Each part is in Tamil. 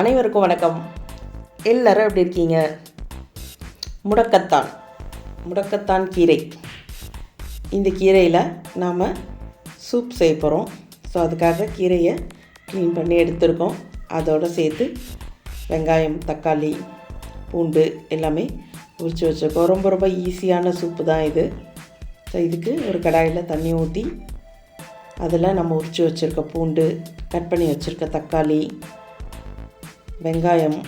அனைவருக்கும் வணக்கம். எல்லாரும் எப்படி இருக்கீங்க? முடக்கத்தான். முடக்கத்தான் கீரை. இந்த கீரையில் நாம் சூப் செய்ய போகிறோம் ஸோ அதுக்காக கீரையை க்ளீன் பண்ணி எடுத்திருக்கோம். அதோடு சேர்த்து வெங்காயம் தக்காளி பூண்டு எல்லாமே உரித்து வச்சுருக்கோம். ரொம்ப ரொம்ப ஈஸியான சூப்பு தான் இது. ஸோ இதுக்கு ஒரு கடாயில் தண்ணி ஊற்றி அதில் நம்ம உரித்து வச்சுருக்க பூண்டு கட் பண்ணி வச்சுருக்க தக்காளி வெங்காயம்.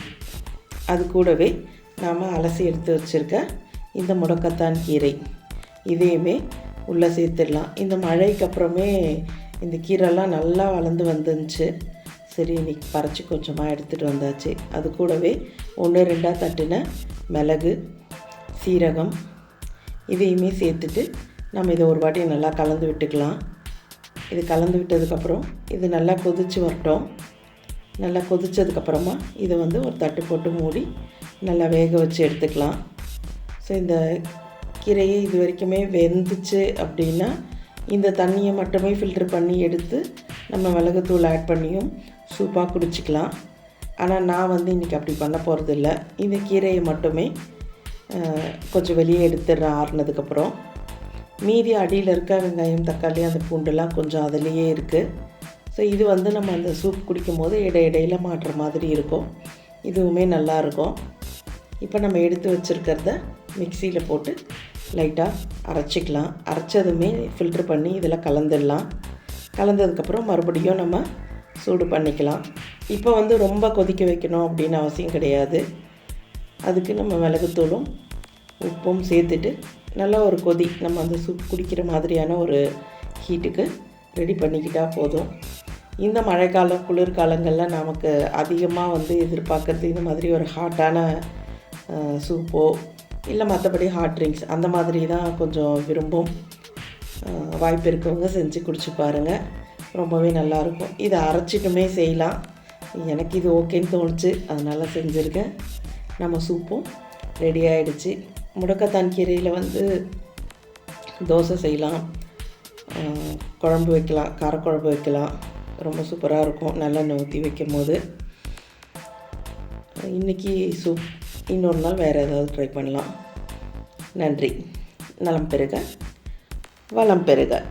அது கூடவே நாம் அலசி எடுத்து வச்சுருக்க இந்த முடக்கத்தான் கீரை. இதையுமே உள்ளே சேர்த்துடலாம். இந்த மழைக்கு அப்புறமே இந்த கீரைலாம் நல்லா வளர்ந்து வந்துருந்துச்சு. சரி இன்னைக்கு பறித்து கொஞ்சமாக எடுத்துகிட்டு வந்தாச்சு. அது கூடவே ஒன்று ரெண்டாக தட்டின மிளகு சீரகம் இதையுமே சேர்த்துட்டு நம்ம இதை ஒரு வாட்டி நல்லா கலந்து விட்டுக்கலாம். இது கலந்து விட்டதுக்கப்புறம் இது நல்லா கொதித்து வரட்டும். நல்லா கொதித்ததுக்கப்புறமா இதை வந்து ஒரு தட்டு போட்டு மூடி நல்லா வேக வச்சு எடுத்துக்கலாம். ஸோ இந்த கீரையை இது வரைக்குமே வெந்துச்சு அப்படின்னா இந்த தண்ணியை மட்டுமே ஃபில்டர் பண்ணி எடுத்து நம்ம மிளகுத்தூள் ஆட் பண்ணியும் சூப்பாக குடிச்சிக்கலாம். ஆனால் நான் வந்து இன்றைக்கி அப்படி பண்ண போகிறதில்ல இந்த கீரையை மட்டுமே கொஞ்சம் வெளியே எடுத்துடுறேன் ஆறுனதுக்கப்புறம் மீதி அடியில் இருக்க வெங்காயம் தக்காளி அந்த பூண்டெல்லாம் கொஞ்சம் அதுலேயே இருக்குது ஸோ இது வந்து நம்ம அந்த சூப் குடிக்கும்போது இடை இடையில் மாட்டுற மாதிரி இருக்கும். இதுவுமே நல்லா இருக்கும். இப்போ நம்ம எடுத்து வச்சுருக்கிறத மிக்சியில் போட்டு லைட்டாக அரைச்சிக்கலாம். அரைச்சதுமே ஃபில்ட்ரு பண்ணி இதில் கலந்துடலாம். கலந்ததுக்கப்புறம் மறுபடியும் நம்ம சூடு பண்ணிக்கலாம். இப்போ வந்து ரொம்ப கொதிக்க வைக்கணும் அப்படின்னு அவசியம் கிடையாது. அதுக்கு நம்ம மிளகுத்தூளும் உப்பும் சேர்த்துட்டு நல்லா ஒரு கொதி நம்ம அந்த சூப் குடிக்கிற மாதிரியான ஒரு ஹீட்டுக்கு ரெடி பண்ணிக்கிட்டால் போதும். இந்த மழைக்காலம் குளிர்காலங்களில் நமக்கு அதிகமாக வந்து எதிர்பார்க்கறது இந்த மாதிரி ஒரு ஹாட்டான சூப்போ இல்லை மற்றபடி ஹாட் ட்ரிங்க்ஸ் அந்த மாதிரி தான் கொஞ்சம் விரும்பும். வாய்ப்பு இருக்கவங்க செஞ்சு குடிச்சு பாருங்கள் ரொம்பவே நல்லாயிருக்கும் இதை அரைச்சிட்டுமே செய்யலாம். எனக்கு இது ஓகேன்னு தோணுச்சு. அதனால் செஞ்சுருக்கேன். நம்ம சூப்பும் ரெடி ஆகிடுச்சு முடக்கத்தான் கீரையில் வந்து தோசை செய்யலாம். குழம்பு வைக்கலாம் காரக்குழம்பு வைக்கலாம். ரொம்ப சூப்பராக இருக்கும். நல்லெண்ணெய் ஊற்றி வைக்கும் போது இன்றைக்கி சூப் இன்னொரு நாள் வேறு ஏதாவது ட்ரை பண்ணலாம். நன்றி. நலம் பெறுக. வளம் பெறுக.